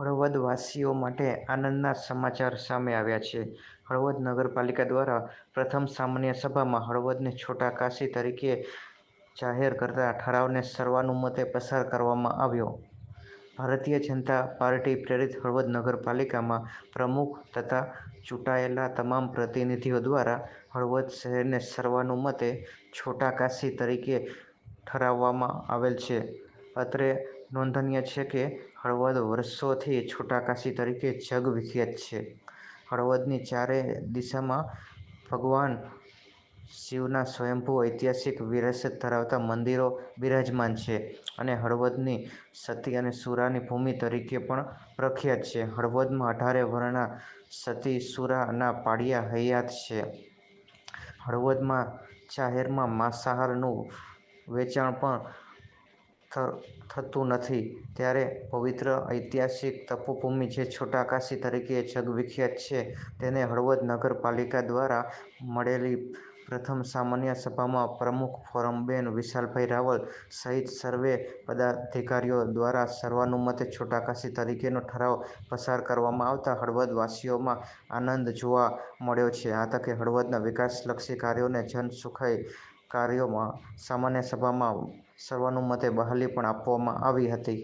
હળવદવાસીઓ માટે આનંદના સમાચાર સામે આવ્યા છે. હળવદ નગરપાલિકા દ્વારા પ્રથમ સામાન્ય સભામાં હળવદને છોટા કાશી તરીકે જાહેર કરતા ઠરાવને સર્વાનુમતે પસાર કરવામાં આવ્યો. ભારતીય જનતા પાર્ટી પ્રેરિત હળવદ નગરપાલિકામાં પ્રમુખ તથા ચૂંટાયેલા તમામ પ્રતિનિધિઓ દ્વારા હળવદ શહેરને સર્વાનુમતે છોટા કાશી તરીકે ઠરાવવામાં આવેલ છે. અત્રે નોંધનીય છે કે હળવદ વર્ષોથી છોટાકાશી તરીકે તરીકે જગવિખ્યાત છે. હળવદની ચારે દિશામાં ભગવાન શિવના સ્વયંભૂ ઐતિહાસિક વિરાસત ધરાવતા મંદિરો બિરાજમાન છે અને હળવદની સતી અને સુરાની ભૂમિ તરીકે પણ પ્રખ્યાત છે. હળવદમાં અઢારે વર્ણના સતી, સુરાના પાડિયા હયાત છે. હળવદમાં જાહેરમાં માંસાહારનું વેચાણ પણ થતું નથી ત્યારે પવિત્ર ઐતિહાસિક તપોભૂમિ જે છોટા કાશી તરીકે જગવિખ્યાત છે, તેને હળવદ નગરપાલિકા દ્વારા મળેલી પ્રથમ સામાન્ય સભામાં પ્રમુખ ફોરમબેન વિશાલભાઈ રાવલ સહિત સર્વે પદાધિકારીઓ દ્વારા સર્વાનુમતે છોટા કાશી તરીકેનો ઠરાવ પસાર કરવામાં આવતા હળવદવાસીઓમાં આનંદ જોવા મળ્યો છે. આ તકે હળવદના વિકાસલક્ષી કાર્યોને જન જનસુખાઈ કાર્યોને સામાન્ય સભામાં સર્વાનુમતે બહાલી પણ આપવામાં આવી હતી.